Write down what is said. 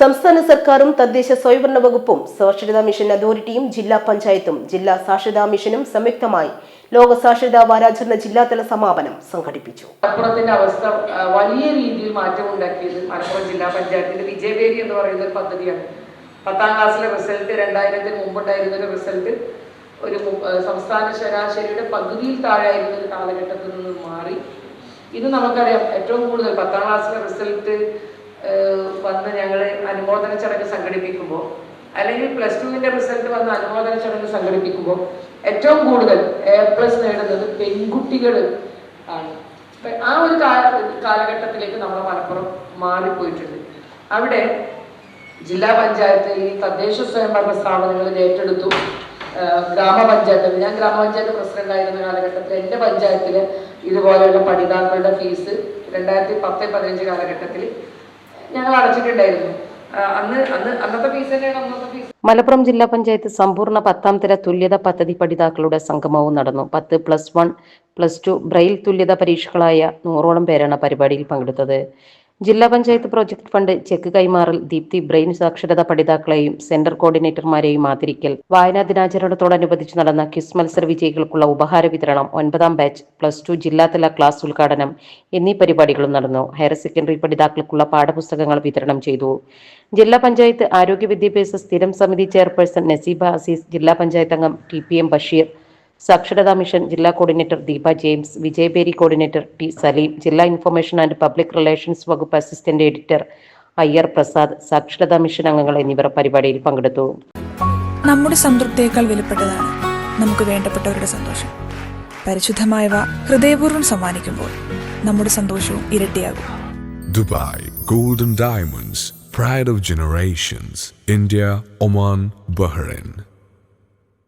സംസ്ഥാന സർക്കാരും തദ്ദേശ സ്വയംഭരണ വകുപ്പും സാക്ഷരതാ മിഷൻ അതോറിറ്റിയും ജില്ലാ പഞ്ചായത്തും ജില്ലാ സാക്ഷരതാ മിഷനും സംയുക്തമായി ലോക സാക്ഷരതാ വാരാചരണ ജില്ലാതല സമാപനം സംഘടിപ്പിച്ചു. മലപ്പുറത്തിന്റെ അവസ്ഥ വലിയ രീതിയിൽ മാറ്റം ഉണ്ടാക്കിയത് മലപ്പുറം ജില്ലാ പഞ്ചായത്തിന്റെ വിജയവേരി എന്ന് പറയുന്ന ഒരു പദ്ധതിയാണ്. പത്താം ക്ലാസ്സിലെ റിസൾട്ട് രണ്ടായിരത്തിന് മുമ്പുണ്ടായിരുന്ന ഒരു റിസൾട്ട് ഒരു സംസ്ഥാന ശരാശരിയുടെ പകുതിയിൽ താഴെയായിരുന്ന ഒരു കാലഘട്ടത്തിൽ നിന്ന് മാറി. ഇത് നമുക്കറിയാം ഏറ്റവും കൂടുതൽ പത്താം ക്ലാസ്സിലെ റിസൾട്ട് വന്ന് ഞങ്ങൾ അനുമോദന ചടങ്ങ് സംഘടിപ്പിക്കുമ്പോൾ അല്ലെങ്കിൽ പ്ലസ് ടുവിന്റെ റിസൾട്ട് വന്ന് അനുമോദന ചടങ്ങ് സംഘടിപ്പിക്കുമ്പോൾ ഏറ്റവും കൂടുതൽ എ പ്ലസ് നേടുന്നത് പെൺകുട്ടികൾ ആണ്. ആ ഒരു കാല- കാലഘട്ടത്തിലേക്ക് നമ്മുടെ മലപ്പുറം മാറിപ്പോയിട്ടുണ്ട്. അവിടെ ജില്ലാ പഞ്ചായത്ത് ഈ തദ്ദേശ സ്വയംഭരണ സ്ഥാപനങ്ങളിൽ ഏറ്റെടുത്തു. ഗ്രാമപഞ്ചായത്ത്. ഞാൻ ഗ്രാമപഞ്ചായത്ത് പ്രസിഡന്റ് ആയിരുന്ന കാലഘട്ടത്തിൽ എന്റെ പഞ്ചായത്തിൽ ഇതുപോലെയുള്ള പഠിതാക്കളുടെ ഫീസ് രണ്ടായിരത്തി പത്ത് പതിനഞ്ച് കാലഘട്ടത്തിൽ ഞങ്ങൾ അടച്ചിട്ടുണ്ടായിരുന്നു. അന്ന് അന്ന് അന്നത്തെ മലപ്പുറം ജില്ലാ പഞ്ചായത്ത് സമ്പൂർണ പത്താം തര തുല്യത പദ്ധതി പഠിതാക്കളുടെ സംഗമവും നടന്നു. പത്ത് plus one plus two Braille തുല്യത പരീക്ഷകളായ നൂറോളം പേരാണ് പരിപാടിയിൽ പങ്കെടുത്തത്. ജില്ലാ പഞ്ചായത്ത് പ്രോജക്ട് ഫണ്ട് ചെക്ക് കൈമാറൽ ദീപ്തി ബ്രെയിൻ സാക്ഷരത പഠിതാക്കളെയും സെന്റർ കോർഡിനേറ്റർമാരെയും ആദരിക്കൽ. വായനാ ദിനാചരണത്തോടനുബന്ധിച്ച് നടന്ന ക്വിസ് മത്സര വിജയികൾക്കുള്ള ഉപഹാര വിതരണം ഒൻപതാം ബാച്ച് പ്ലസ് ടു ജില്ലാതല ക്ലാസ് ഉദ്ഘാടനം എന്നീ പരിപാടികളും നടന്നു. ഹയർ സെക്കൻഡറി പഠിതാക്കൾക്കുള്ള പാഠപുസ്തകങ്ങൾ വിതരണം ചെയ്തു. ജില്ലാ പഞ്ചായത്ത് ആരോഗ്യ വിദ്യാഭ്യാസ സ്ഥിരം സമിതി ചെയർപേഴ്സൺ നസീബ അസീസ് ജില്ലാ പഞ്ചായത്ത് അംഗം ടി പി എം ബഷീർ സാക്ഷരതാ മിഷൻ ജില്ലാ coordinator Deepa James Vijayabheri coordinator T Saleem ജില്ലാ ഇൻഫർമേഷൻ ആൻഡ് പബ്ലിക് റിലേഷൻസ് വകുപ്പ് അസിസ്റ്റന്റ് എഡിറ്റർ അയ്യർ പ്രസാദ് സാക്ഷരതാ മിഷൻ അംഗങ്ങൾ എന്നിവർ പരിപാടിയിൽ പങ്കെടുത്തു. നമ്മുടെ സംതൃപ്തിയേക്കാൾ വിലപ്പെട്ടതാണ് നമുക്ക് വേണ്ടപ്പെട്ടവരുടെ സന്തോഷം. പരിശുദ്ധമായവ ഹൃദയപൂർവം സമ്മാനിക്കുമ്പോൾ നമ്മുടെ സന്തോഷവും ഇരട്ടിയാകും. Dubai golden diamonds pride of generations India Oman Bahrain.